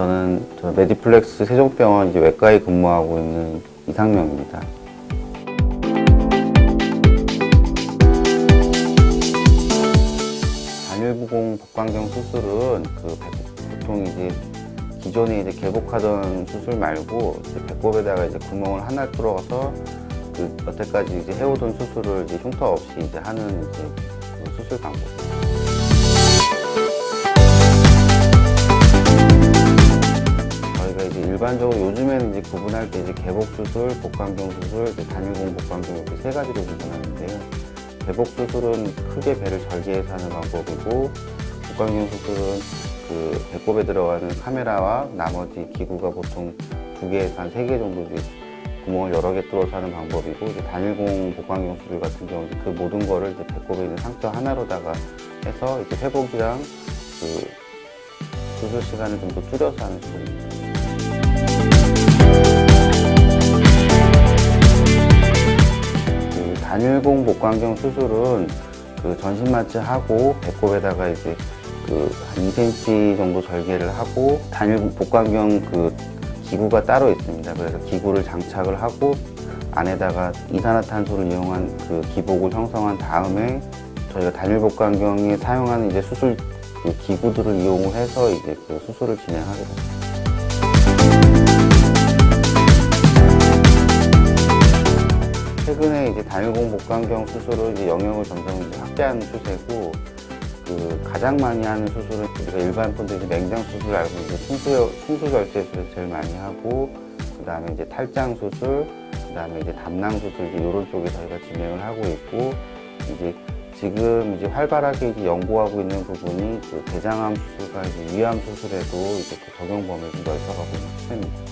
저는 저 메디플렉스 세종병원 이제 외과에 근무하고 있는 이상명입니다. 단일부공 복강경 수술은 그 배- 보통 이제 기존에 이제 개복하던 수술 말고 이제 배꼽에다가 이제 구멍을 하나 뚫어서 그 여태까지 이제 해오던 수술을 이제 흉터 없이 이제 하는 이제 그 수술 방법. 일반적으로 요즘에는 이제 구분할 때 이제 개복 수술, 복강경 수술, 단일공 복강경 이렇게 세 가지로 구분하는데요. 개복 수술은 크게 배를 절개해서 하는 방법이고, 복강경 수술은 그 배꼽에 들어가는 카메라와 나머지 기구가 보통 두 개에서 한 세 개 정도 구멍을 여러 개 뚫어서 하는 방법이고, 이제 단일공 복강경 수술 같은 경우 는 그 모든 거를 이제 배꼽에 있는 상처 하나로다가 해서 이제 회복이랑 그 수술 시간을 좀 더 줄여서 하는 수술입니다. 그 단일공 복강경 수술은 그 전신 마취하고 배꼽에다가 이제 그한 2cm 정도 절개를 하고 단일 복강경 그 기구가 따로 있습니다. 그래서 기구를 장착을 하고 안에다가 이산화탄소를 이용한 그 기복을 형성한 다음에 저희가 단일 복강경에 사용하는 이제 수술 그 기구들을 이용을 해서 이제 그 수술을 진행하게 됩니다. 최근에 이제 단일공 복강경 수술은 이제 영역을 점점 이제 확대하는 추세고 그 가장 많이 하는 수술은 우리가 일반 분들 이제 맹장 수술 알고 이제 충수 충수 절제 수술 제일 많이 하고 그 다음에 이제 탈장 수술 그 다음에 이제 담낭 수술 이제 이런 쪽에 저희가 진행을 하고 있고 이제 지금 이제 활발하게 이제 연구하고 있는 부분이 그 대장암 수술과 이제 위암 수술에도 이제 그 적용 범위를 좀 넓혀가고 있는 추세입니다.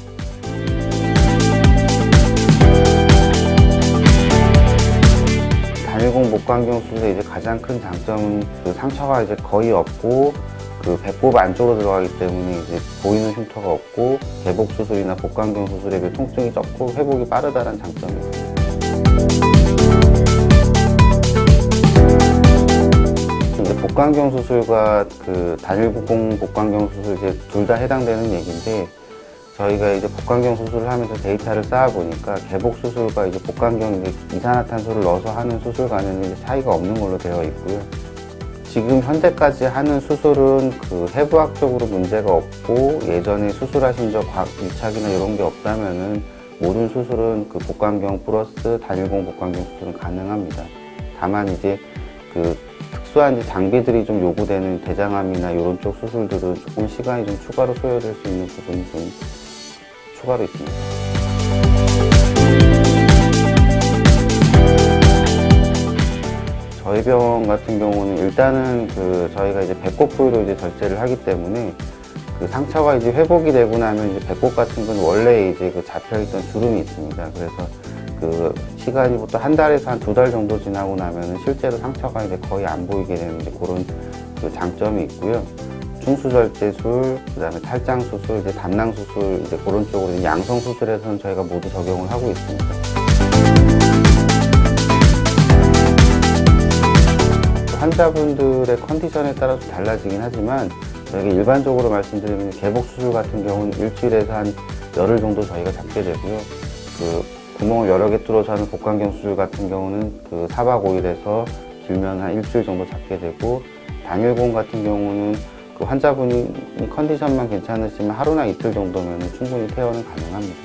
단일공 목광경 수술의 이제 가장 큰 장점은 그 상처가 이제 거의 없고 그 배꼽 안쪽으로 들어가기 때문에 이제 보이는 흉터가 없고 개복 수술이나 복강경 수술에 비해 통증이 적고 회복이 빠르다는 장점이 있습니다. 복강경 수술과 그 단일복공 복강경 수술 이제 둘 다 해당되는 얘기인데 저희가 이제 복강경 수술을 하면서 데이터를 쌓아 보니까 개복 수술과 이제 복강경 이산화탄소를 넣어서 하는 수술과는 이제 차이가 없는 걸로 되어 있고요. 지금 현재까지 하는 수술은 그 해부학적으로 문제가 없고 예전에 수술하신 적 과- 유착이나 이런 게 없다면은 모든 수술은 그 복강경 플러스 단일공 복강경 수술은 가능합니다. 다만 이제 그 특수한 장비들이 좀 요구되는 대장암이나 이런 쪽 수술들은 조금 시간이 좀 추가로 소요될 수 있는 부분이 좀 추가로 있습니다. 저희 병원 같은 경우는 일단은 그 저희가 이제 배꼽 부위로 이제 절제를 하기 때문에 그 상처가 이제 회복이 되고 나면 이제 배꼽 같은 건 원래 이제 그 잡혀있던 주름이 있습니다. 그래서 그 시간이 보통 한 달에서 한 두 달 정도 지나고 나면은 실제로 상처가 이제 거의 안 보이게 되는 이제 그런 그 장점이 있고요. 충수절제술, 그다음에 탈장 수술, 이제 담낭 수술 이제 그런 쪽으로 양성 수술에서는 저희가 모두 적용을 하고 있습니다. 환자분들의 컨디션에 따라서 달라지긴 하지만 저희가 일반적으로 말씀드리면 개복 수술 같은 경우는 일주일에서 한 열흘 정도 저희가 잡게 되고요. 그 구멍을 여러 개 뚫어서 하는 복강경 수술 같은 경우는 그 4박 5일에서 길면 한 일주일 정도 잡게 되고 단일공 같은 경우는 그 환자분이 컨디션만 괜찮으시면 하루나 이틀 정도면 충분히 퇴원은 가능합니다.